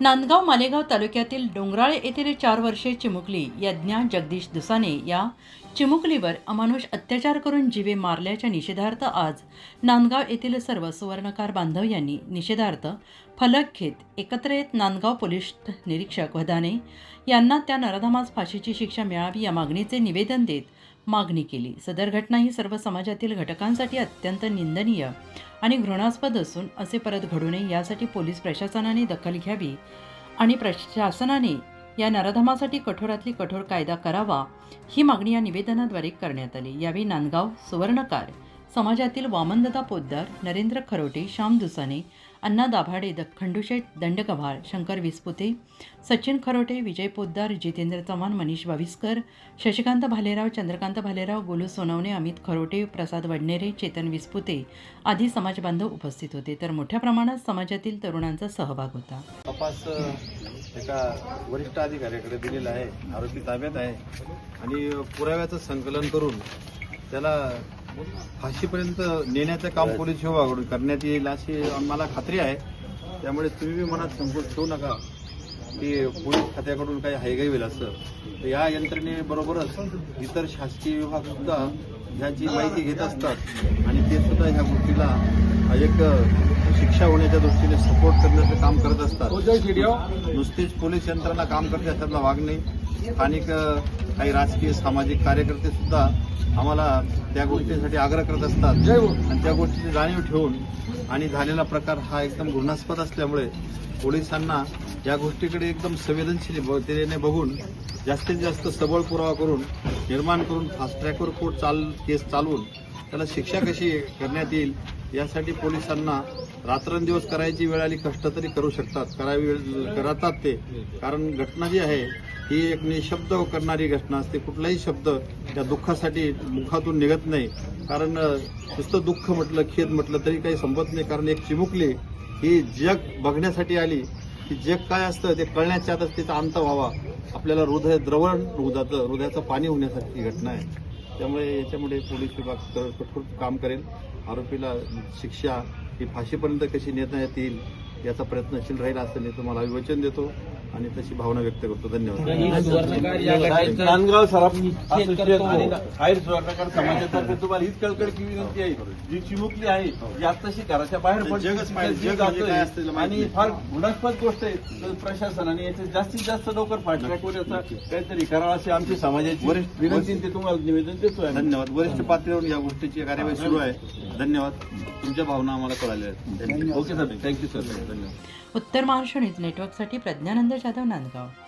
नांदगाव मालेगाव तालुक्यातील डोंगराळे येथील चार वर्षे चिमुकली. यज्ञा जगदीश दुसाने या चिमुकलीवर अमानुष अत्याचार करून जीवे मारल्याच्या निषेधार्थ आज नांदगाव येथील सर्व सुवर्णकार बांधव यांनी निषेधार्थ फलक घेत एकत्र येत नांदगाव पोलीस निरीक्षक वधाने यांना त्या नराधमास फाशीची शिक्षा मिळावी या मागणीचे निवेदन देत मागणी केली. सदर घटना ही सर्व समाजातील घटकांसाठी अत्यंत निंदनीय आणि घृणास्पद असून असे परत घडू नये यासाठी पोलीस प्रशासनाने दखल घ्यावी आणि प्रशासनाने या नराधमासाठी कठोरातली कठोर कायदा करावा ही मागणी या निवेदनाद्वारे करण्यात आली. यावेळी नांदगाव सुवर्णकार समाजातील वामनदादा पोद्दार नरेंद्र खरोटे श्याम दुसाने अण्णा दाभाडे द खंडूशेठ दंडकभाळ शंकर विसपुते सचिन खरोटे विजय पोद्दार जितेंद्र चव्हाण मनीष बाविस्कर शशिकांत भालेराव चंद्रकांत भालेराव गोलू सोनवणे अमित खरोटे प्रसाद वडनेरे चेतन विसपुते आदी समाजबांधव उपस्थित होते. तर मोठ्या प्रमाणात समाजातील तरुणांचा सहभाग होता. तपास एका वरिष्ठ अधिकाऱ्याकडे दिलेला आहे. आरोपी ताब्यात आहे. आणि पुराव्याचं संकलन करून त्याला फाशीपर्यंत नेण्याचं काम पोलीस विभागाकडून करण्यात येईल अशी मला खात्री आहे. त्यामुळे तुम्ही मनात संकोच ठेवू नका की पोलीस खात्याकडून काही हायगाई होईल असं. तर या यंत्रणेबरोबरच इतर शासकीय विभाग सुद्धा ह्याची माहिती घेत असतात. आणि ते सुद्धा ह्या गोष्टीला एक शिक्षा होण्याच्या दृष्टीने सपोर्ट करण्याचं काम करत असतात. नुसतीच पोलीस यंत्रणा काम करते अशातला भाग नाही. स्थानिक काही राजकीय सामाजिक कार्यकर्ते सुद्धा आम्हाला त्या गोष्टीसाठी आग्रह करत असतात. आणि त्या गोष्टीची जाणीव ठेवून आणि झालेला प्रकार हा एकदम घृणास्पद असल्यामुळे पोलिसांना या गोष्टीकडे एकदम संवेदनशीलतेने बघून जास्तीत जास्त सबळ पुरावा करून निर्माण करून फास्ट ट्रॅकवर कोर्ट चाल केस चालवून त्याला शिक्षा कशी करण्यात येईल यासाठी पोलिसांना रात्रंदिवस करायची वेळ आली कष्ट तरी करू शकतात करावी करतात ते. कारण घटना जी आहे ही एक निशब्द करणारी घटना असते. कुठलाही शब्द त्या दुःखासाठी मुखातून निघत नाही. कारण नुसतं दुःख म्हटलं खेद म्हटलं तरी काही संपत नाही. कारण एक चिमुकली ही जग बघण्यासाठी आली. की जग काय असतं ते कळण्याच्या आतच तिचा अंत व्हावा. आपल्याला हृदय द्रवण होऊ जातं हृदयाचं पाणी होण्यासारखी घटना आहे. त्यामुळे याच्यामुळे पोलीस विभाग कठोर काम करेल. आरोपीला शिक्षा ही फाशीपर्यंत कशी नेता येतील याचा प्रयत्नशील राहील असं मी तुम्हाला विवचन देतो. आणि तशी भावना व्यक्त करतो. धन्यवाद. नांदगाव सराफ हायर सुवर्णकार समाजातर्फे तुम्हाला हीच कळकळीची विनंती आहे. जी चिमुकली आहे जी आत्ताशी घराच्या बाहेर म्हणजे आणि. फार गुणास्पद गोष्ट आहे प्रशासनाने याचे जास्तीत जास्त लवकर फास्ट्रॅकवर याचा काहीतरी करावा अशी आमची समाजाची वरिष्ठ- विनंती ते तुम्हाला निवेदन आम्ही. धन्यवाद. वरिष्ठ पातळीवर या गोष्टीची कार्यवाही सुरू आहे. धन्यवाद. तुमच्या भावना आम्हाला कळाल्या. आहेत ओके सर. थँक्यू सर धन्यवाद. उत्तर महाराष्ट्र न्यूज नेटवर्कसाठी प्रज्ञानंद जाधव नांदगाव